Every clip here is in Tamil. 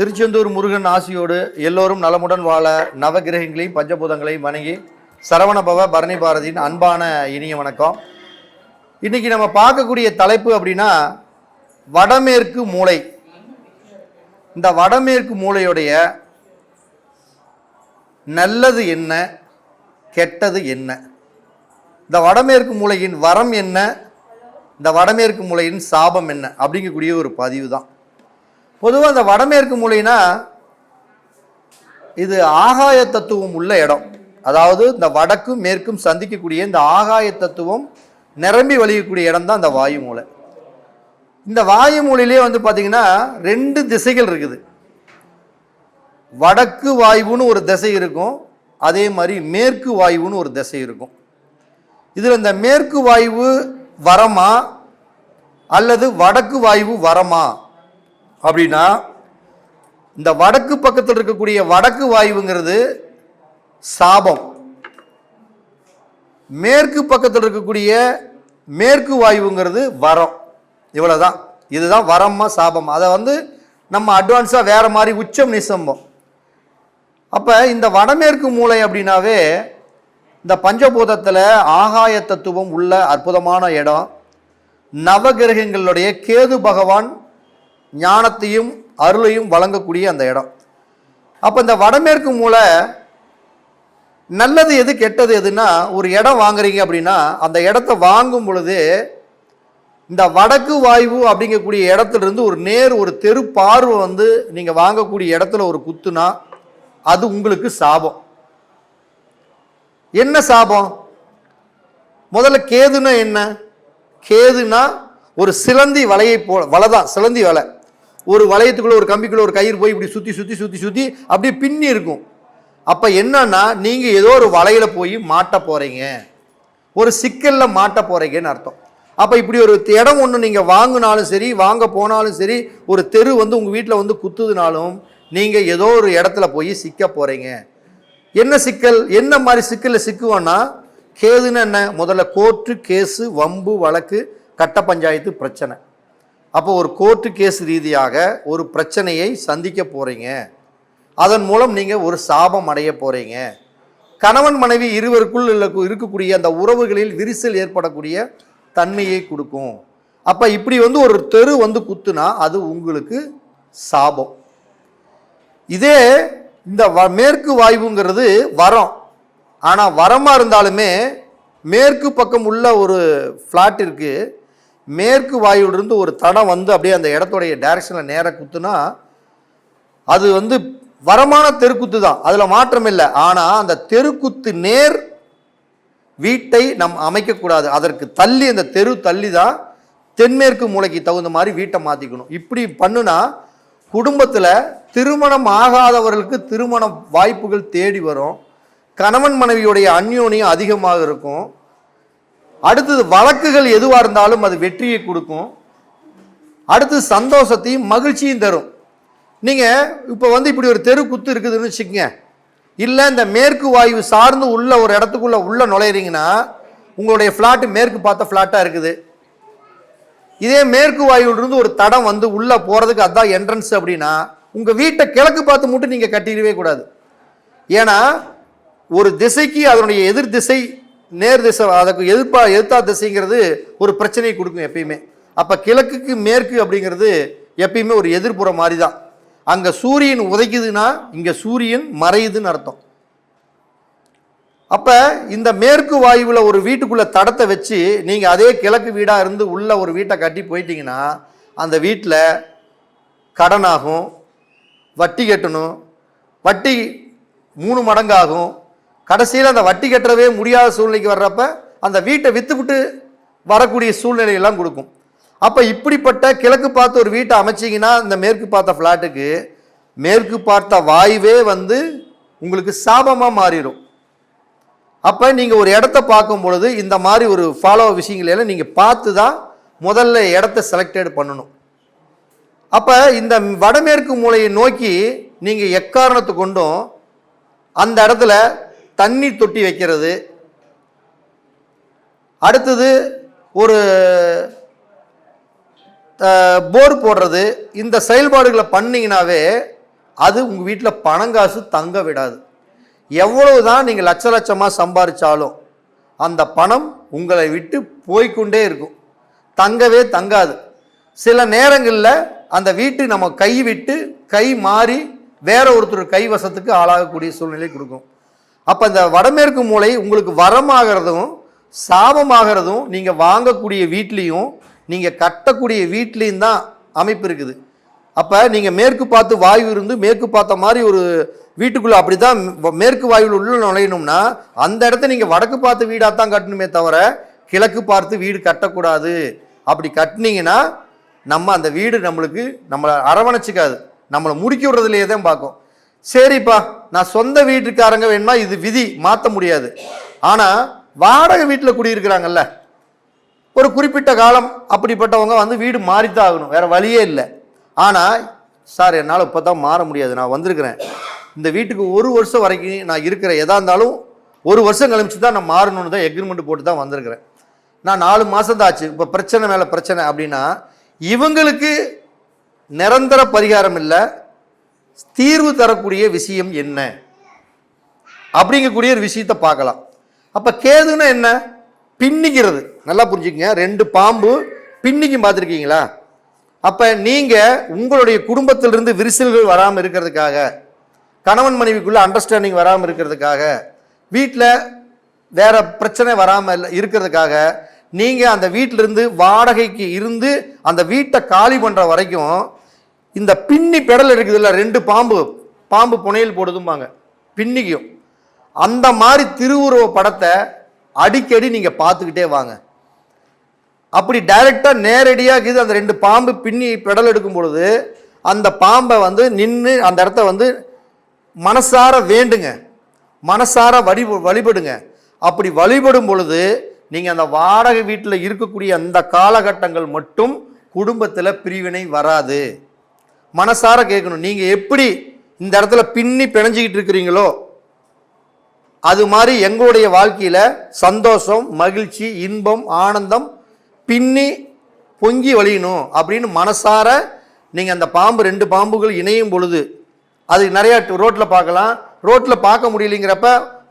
திருச்செந்தூர் முருகன் ஆசியோடு எல்லோரும் நலமுடன் வாழ நவகிரகங்களையும் பஞ்சபூதங்களையும் வணங்கி சரவணபவ பரணி பாரதியின் அன்பான இனிய வணக்கம். இன்னைக்கு நம்ம பார்க்கக்கூடிய தலைப்பு அப்படின்னா வடமேற்கு மூலை இந்த வடமேற்கு மூலையுடைய நல்லது என்ன கெட்டது என்ன? இந்த வடமேற்கு மூலையின் வரம் என்ன? இந்த வடமேற்கு மூலையின் சாபம் என்ன? அப்படிங்கக்கூடிய ஒரு பதிவு தான் பொதுவாக இந்த வடமேற்கு மூலைனா இது ஆகாய தத்துவம் உள்ள இடம். அதாவது இந்த வடக்கும் மேற்கும் சந்திக்கக்கூடிய இந்த ஆகாய தத்துவம் நிரம்பி வழியக்கூடிய இடம் தான் இந்த வாயு மூலை. இந்த வாயு மூலையிலே வந்து பார்த்தீங்கன்னா ரெண்டு திசைகள் இருக்குது. வடக்கு வாயுன்னு ஒரு திசை இருக்கும் அதே மாதிரி மேற்கு வாயுன்னு ஒரு திசை இருக்கும். இதில் இந்த மேற்கு வாயு வரமா அல்லது வடக்கு வாயு வரமா அப்படின்னா இந்த வடக்கு பக்கத்தில் இருக்கக்கூடிய வடக்கு வாயுங்கிறது சாபம். மேற்கு பக்கத்தில் இருக்கக்கூடிய மேற்கு வாயுங்கிறது வரம். இவ்வளோதான் இதுதான் வரமா சாபம். அதை வந்து நம்ம அட்வான்ஸாக வேறு மாதிரி உச்சம் நிசம்பம். அப்போ இந்த வடமேற்கு மூலை அப்படின்னாவே இந்த பஞ்சபூதத்தில் ஆகாய தத்துவம் உள்ள அற்புதமான இடம். நவகிரகங்களுடைய கேது பகவான் ஞானத்தையும் அருளையும் வழங்கக்கூடிய அந்த இடம். அப்போ இந்த வடமேற்கு மூலை நல்லது எது கெட்டது எதுன்னா ஒரு இடம் வாங்குறீங்க அப்படின்னா அந்த இடத்த வாங்கும் பொழுது இந்த வடக்கு வாய்வு அப்படிங்கக்கூடிய இடத்துலேருந்து ஒரு நேர் ஒரு தெரு பார்வை வந்து நீங்கள் வாங்கக்கூடிய இடத்துல ஒரு குத்துனா அது உங்களுக்கு சாபம். என்ன சாபம்? முதல்ல கேதுனா என்ன? கேதுனா ஒரு சிலந்தி வலையை போ வலை தான் சிலந்தி வலை. ஒரு வளையத்துக்குள்ளே ஒரு கம்பிக்குள்ளே ஒரு கயிறு போய் இப்படி சுற்றி சுற்றி சுற்றி சுற்றி அப்படியே பின்னி இருக்கும். அப்போ என்னன்னா நீங்கள் ஏதோ ஒரு வலையில் போய் மாட்ட போகிறீங்க ஒரு சிக்கலில் மாட்ட போகிறீங்கன்னு அர்த்தம். அப்போ இப்படி ஒரு இடம் ஒன்று நீங்கள் வாங்கினாலும் சரி வாங்க போனாலும் சரி ஒரு தெரு வந்து உங்கள் வீட்டில் வந்து குத்துதுனாலும் நீங்கள் ஏதோ ஒரு இடத்துல போய் சிக்க போகிறீங்க என்ன சிக்கல்? என்ன மாதிரி சிக்கலில் சிக்குவோன்னா கேதுன்னு என்ன? முதல்ல கோர்ட்டு கேஸு வம்பு வழக்கு கட்ட பஞ்சாயத்து பிரச்சனை. அப்போ ஒரு கோர்ட்டு கேஸ் ரீதியாக ஒரு பிரச்சனையை சந்திக்க போகிறீங்க அதன் மூலம் நீங்கள் ஒரு சாபம் அடைய போகிறீங்க கணவன் மனைவி இருவருக்குள் இல்லை இருக்கக்கூடிய அந்த உறவுகளில் விரிசல் ஏற்படக்கூடிய தன்மையை கொடுக்கும். அப்போ இப்படி வந்து ஒரு தெரு வந்து குத்துனா அது உங்களுக்கு சாபம். இதே இந்த வ- மேற்கு வாயுங்கிறது வரம். ஆனால் வரமாக இருந்தாலுமே மேற்கு பக்கம் உள்ள ஒரு ஃப்ளாட் மேற்கு வாயுவிலிருந்து ஒரு தடம் வந்து அப்படியே அந்த இடத்துடைய டைரக்ஷனில் நேராக குத்துனா அது வந்து வரமான தெருக்குத்து தான். அதில் மாற்றம் இல்லை. ஆனால் அந்த தெருக்குத்து நேர் வீட்டை நம் அமைக்கக்கூடாது அதற்கு தள்ளி அந்த தெரு தள்ளி தான் தென்மேற்கு மூலைக்கு தகுந்த மாதிரி வீட்டை மாற்றிக்கணும் இப்படி பண்ணுனா குடும்பத்தில் திருமணம் ஆகாதவர்களுக்கு திருமண வாய்ப்புகள் தேடி வரும். கணவன் மனைவியுடைய அந்யோன்யம் அதிகமாக இருக்கும். அடுத்தது வழக்குகள் எதுவாக இருந்தாலும் அது வெற்றியை கொடுக்கும். அடுத்து சந்தோஷத்தையும் மகிழ்ச்சியும் தரும். நீங்கள் இப்போ வந்து இப்படி ஒரு தெரு குத்து இருக்குதுன்னு வச்சுக்கோங்க. இல்லை இந்த மேற்கு வாயு சார்ந்து உள்ள ஒரு இடத்துக்குள்ளே உள்ளே நுழையிறீங்கன்னா உங்களுடைய ஃப்ளாட்டு மேற்கு பார்த்த ஃப்ளாட்டாக இருக்குது. இதே மேற்கு வாயுலிருந்து ஒரு தடம் வந்து உள்ளே போகிறதுக்கு அதுதான் என்ட்ரன்ஸ் அப்படின்னா உங்கள் வீட்டை கிழக்கு பார்த்து மட்டும் நீங்கள் கட்டிடவே கூடாது. ஏன்னா ஒரு திசைக்கு அதனுடைய எதிர் திசை நேர் திசை அதுக்கு எதிர்ப்பா எதிர்த்தா திசைங்கிறது ஒரு பிரச்சனையை கொடுக்கும் எப்பயுமே. அப்போ கிழக்குக்கு மேற்கு அப்படிங்கிறது எப்பயுமே ஒரு எதிர்ப்புற மாதிரி தான் அங்கே சூரியன் உதைக்குதுன்னா இங்கே சூரியன் மறையுதுன்னு அர்த்தம். அப்போ இந்த மேற்கு வாயுவில் ஒரு வீட்டுக்குள்ளே தடத்தை வச்சு நீங்கள் அதே கிழக்கு வீடாக இருந்து உள்ள ஒரு வீட்டை கட்டி போயிட்டீங்கன்னா அந்த வீட்டில் கடனாகும் வட்டி கட்டணும். வட்டி மூணு மடங்காகும். கடைசியில் அந்த வட்டி கட்டவே முடியாத சூழ்நிலைக்கு வர்றப்ப அந்த வீட்டை விற்றுவிட்டு வரக்கூடிய சூழ்நிலையெல்லாம் கொடுக்கும். அப்போ இப்படிப்பட்ட கிழக்கு பார்த்து ஒரு வீட்டை அமைச்சிங்கன்னா இந்த மேற்கு பார்த்த ஃப்ளாட்டுக்கு மேற்கு பார்த்த வாயுவே வந்து உங்களுக்கு சாபமாக மாறிடும். அப்போ நீங்கள் ஒரு இடத்த பார்க்கும் பொழுது இந்த மாதிரி ஒரு ஃபாலோ விஷயங்களெல்லாம் நீங்கள் பார்த்து தான் முதல்ல இடத்த செலக்டட் பண்ணணும். அப்போ இந்த வடமேற்கு மூலையை நோக்கி நீங்கள் எக்காரணத்தை கொண்டும் அந்த இடத்துல தண்ணீர் தொட்டி வைக்கிறது. அடுத்தது ஒரு போர் போடுறது. இந்த செயல்பாடுகளை பண்ணிங்கனாவே அது உங்கள் வீட்டில் பணங்காசு தங்க விடாது. எவ்வளவு தான் நீங்கள் லட்ச லட்சமாக சம்பாதிச்சாலும் அந்த பணம் உங்களை விட்டு போய்க்கொண்டே இருக்கும். தங்கவே தங்காது. சில நேரங்களில் அந்த வீட்டு நம்ம கை விட்டு கை மாறி வேற ஒருத்தர் கைவசத்துக்கு ஆளாகக்கூடிய சூழ்நிலை கொடுக்கும். அப்போ இந்த வடமேற்கு மூலை உங்களுக்கு வரமாகிறதும் சாபமாகிறதும் நீங்கள் வாங்கக்கூடிய வீட்லேயும் நீங்கள் கட்டக்கூடிய வீட்லேயும் தான் அமைப்பு இருக்குது. அப்போ நீங்கள் மேற்கு பார்த்து வாயு இருந்து மேற்கு பார்த்த மாதிரி ஒரு வீட்டுக்குள்ளே அப்படி தான் மேற்கு வாயுவில் உள்ள நுழையணும்னா அந்த இடத்த நீங்கள் வடக்கு பார்த்து வீடாக தான் கட்டணுமே தவிர கிழக்கு பார்த்து வீடு கட்டக்கூடாது. அப்படி கட்டினீங்கன்னா நம்ம அந்த வீடு நம்மளுக்கு நம்மளை அரவணைச்சிக்காது. நம்மளை முடுக்கி விடுறதுலையே தான் பார்க்கும். சரிப்பா. நான் சொந்த வீட்டுக்காரங்க வேணுமா இது விதி மாற்ற முடியாது. ஆனால் வாடகை வீட்டில் குடியிருக்கிறாங்கல்ல ஒரு குறிப்பிட்ட காலம் அப்படிப்பட்டவங்க வந்து வீடு மாறித்தான் ஆகணும் வேறு வழியே இல்லை. ஆனால் சார் என்னால் இப்போ தான் மாற முடியாது நான் வந்திருக்கிறேன். இந்த வீட்டுக்கு ஒரு வருஷம் வரைக்கும் நான் இருக்கிறேன் எதா இருந்தாலும் ஒரு வருஷம் கழிச்சு தான் நான் மாறணும்னு தான் எக்ரிமெண்ட் போட்டு தான் வந்திருக்கிறேன். நான் நாலு மாதம் தான் ஆச்சு இப்போ பிரச்சனை மேலே பிரச்சனை அப்படின்னா இவங்களுக்கு நிரந்தர பரிகாரம் இல்லை தீர்வு தரக்கூடிய விஷயம் என்ன? அப்படிங்கக்கூடிய ஒரு விஷயத்தை பார்க்கலாம். அப்போ கேதுன்னா என்ன? பின்னிக்கிறது. நல்லா புரிஞ்சுக்கங்க. ரெண்டு பாம்பு பின்னிக்கும் பார்த்துருக்கீங்களா? அப்போ நீங்கள் உங்களுடைய குடும்பத்திலிருந்து விரிசல்கள் வராமல் இருக்கிறதுக்காக கணவன் மனைவிக்குள்ளே அண்டர்ஸ்டாண்டிங் வராமல் இருக்கிறதுக்காக வீட்டில் வேறு பிரச்சனை வராமல் இருக்கிறதுக்காக நீங்கள் அந்த வீட்டிலிருந்து வாடகைக்கு இருந்து அந்த வீட்டை காலி பண்ணுற வரைக்கும் இந்த பின்னி பெடல் இருக்குதுல்ல ரெண்டு பாம்பு பாம்பு புனையல் போடுதும்பாங்க பின்னிக்கும் அந்த மாதிரி திருவுருவ படத்தை அடிக்கடி நீங்கள் பார்த்துக்கிட்டே வாங்க. அப்படி டைரெக்டாக நேரடியாக இது அந்த ரெண்டு பாம்பு பின்னி பெடல் எடுக்கும் பொழுது அந்த பாம்பை வந்து நின்று அந்த இடத்த வந்து மனசார வேண்டுங்க. மனசார வழி வழிபடுங்க. அப்படி வழிபடும் பொழுது நீங்கள் அந்த வாடகை வீட்டில் இருக்கக்கூடிய அந்த காலகட்டங்கள் மட்டும் குடும்பத்தில் பிரிவினை வராது. மனசார கேட்கணும். நீங்கள் எப்படி இந்த இடத்துல பின்னி பிணைஞ்சிக்கிட்டு இருக்கிறீங்களோ அது மாதிரி எங்களுடைய வாழ்க்கையில் சந்தோஷம் மகிழ்ச்சி இன்பம் ஆனந்தம் பின்னி பொங்கி வழியணும் அப்படின்னு மனசார நீங்கள் அந்த பாம்பு ரெண்டு பாம்புகள் இணையும் பொழுது அது நிறையா ரோட்டில் பார்க்கலாம். ரோட்டில் பார்க்க முடியலைங்கிறப்ப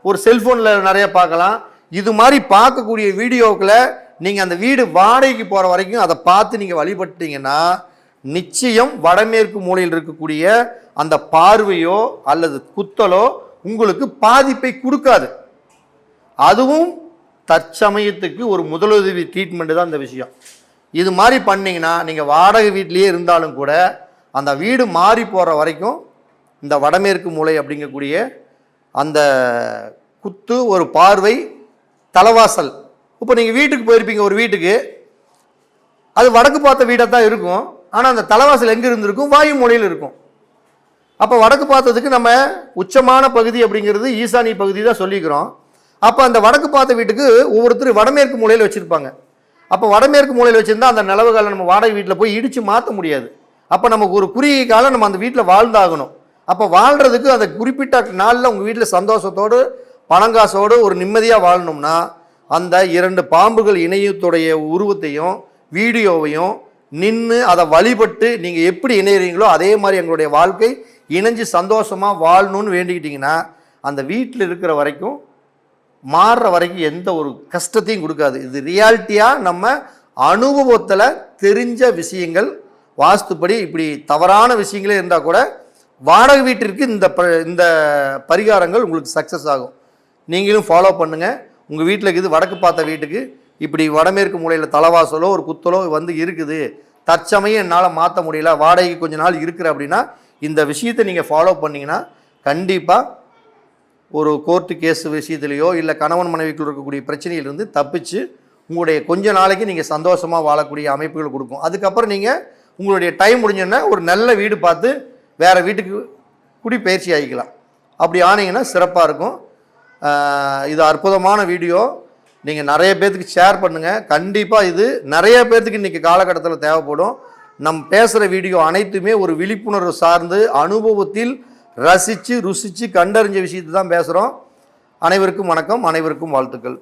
ஒரு செல்ஃபோனில் நிறைய பார்க்கலாம். இது மாதிரி பார்க்கக்கூடிய வீடியோக்களை நீங்கள் அந்த வீடு வாடகைக்கு போகிற வரைக்கும் அதை பார்த்து நீங்கள் வழிபட்டீங்கன்னா நிச்சயம் வடமேற்கு மூலையில் இருக்கக்கூடிய அந்த பார்வையோ அல்லது குத்தலோ உங்களுக்கு பாதிப்பை கொடுக்காது. அதுவும் தற்சமயத்துக்கு ஒரு முதலுதவி ட்ரீட்மெண்ட் தான் இந்த விஷயம். இது மாதிரி பண்ணிங்கன்னா நீங்கள் வாடகை வீட்லேயே இருந்தாலும் கூட அந்த வீடு மாறி போகிற வரைக்கும் இந்த வடமேற்கு மூலை அப்படிங்கக்கூடிய அந்த குத்து ஒரு பார்வை தலைவாசல். இப்போ நீங்கள் வீட்டுக்கு போயிருப்பீங்க ஒரு வீட்டுக்கு. அது வடக்கு பார்த்த வீடாக தான் இருக்கும். ஆனால் அந்த தலைவாசல் எங்கே இருந்திருக்கும்? வாயு மூலையில் இருக்கும். அப்போ வடக்கு பார்த்ததுக்கு நம்ம உச்சமான பகுதி அப்படிங்கிறது ஈசானி பகுதி தான் சொல்லிக்கிறோம். அப்போ அந்த வடக்கு பார்த்த வீட்டுக்கு ஒவ்வொருத்தர் வடமேற்கு மூலையில் வச்சுருப்பாங்க. அப்போ வடமேற்கு மூலையில் வச்சுருந்தா அந்த நிலவு காலம் நம்ம வாடகை வீட்டில் போய் இடித்து மாற்ற முடியாது. அப்போ நமக்கு ஒரு குறுகிய காலம் நம்ம அந்த வீட்டில் வாழ்ந்தாகணும். அப்போ வாழ்கிறதுக்கு அந்த குறிப்பிட்ட நாளில் உங்கள் வீட்டில் சந்தோஷத்தோடு பணங்காசோடு ஒரு நிம்மதியாக வாழணும்னா அந்த இரண்டு பாம்புகள் இணையத்துடைய உருவத்தையும் வீடியோவையும் நின்று அதை வழிபட்டு நீங்கள் எப்படி இணையிறீங்களோ அதே மாதிரி எங்களுடைய வாழ்க்கை இணைஞ்சு சந்தோஷமாக வாழணும்னு வேண்டிக்கிட்டிங்கன்னா அந்த வீட்டில் இருக்கிற வரைக்கும் மாறுற வரைக்கும் எந்த ஒரு கஷ்டத்தையும் கொடுக்காது. இது ரியாலிட்டியாக நம்ம அனுபவத்தில் தெரிஞ்ச விஷயங்கள் வாஸ்துப்படி இப்படி தவறான விஷயங்களே இருந்தால் கூட வாடகை வீட்டிற்கு இந்த ப இந்த பரிகாரங்கள் உங்களுக்கு சக்ஸஸ் ஆகும். நீங்களும் ஃபாலோ பண்ணுங்கள் உங்கள் வீட்டில் இருக்குது வடக்கு பார்த்த வீட்டுக்கு இப்படி வடமேற்கு மூலையில் தலைவாசலோ ஒரு குத்தலோ வந்து இருக்குது. தற்சமயம் என்னால் மாற்ற முடியல. வாடகைக்கு கொஞ்ச நாள் இருக்கிற அப்படின்னா இந்த விஷயத்தை நீங்கள் ஃபாலோ பண்ணிங்கன்னா கண்டிப்பாக ஒரு கோர்ட்டு கேஸ் விஷயத்துலையோ இல்லை கணவன் மனைவிக்குள் இருக்கக்கூடிய பிரச்சனையிலிருந்து தப்பிச்சு உங்களுடைய கொஞ்ச நாளைக்கு நீங்கள் சந்தோஷமாக வாழக்கூடிய அமைப்புகள் கொடுக்கும். அதுக்கப்புறம் நீங்கள் உங்களுடைய டைம் முடிஞ்சோன்னா ஒரு நல்ல வீடு பார்த்து வேறு வீட்டுக்கு குடிப்பயிற்சி ஆகிக்கலாம். அப்படி ஆனீங்கன்னா சிறப்பாக இருக்கும். இது அற்புதமான வீடியோ. நீங்கள் நிறைய பேர்த்துக்கு ஷேர் பண்ணுங்கள் கண்டிப்பாக இது நிறைய பேர்த்துக்கு இன்றைக்கி காலகட்டத்தில் தேவைப்படும். நம் பேசுகிற வீடியோ அனைத்துமே ஒரு விழிப்புணர்வு சார்ந்து அனுபவத்தில் ரசித்து ருசித்து கண்டறிஞ்ச விஷயத்தை தான் பேசுகிறோம் அனைவருக்கும் வணக்கம் அனைவருக்கும் வாழ்த்துக்கள்.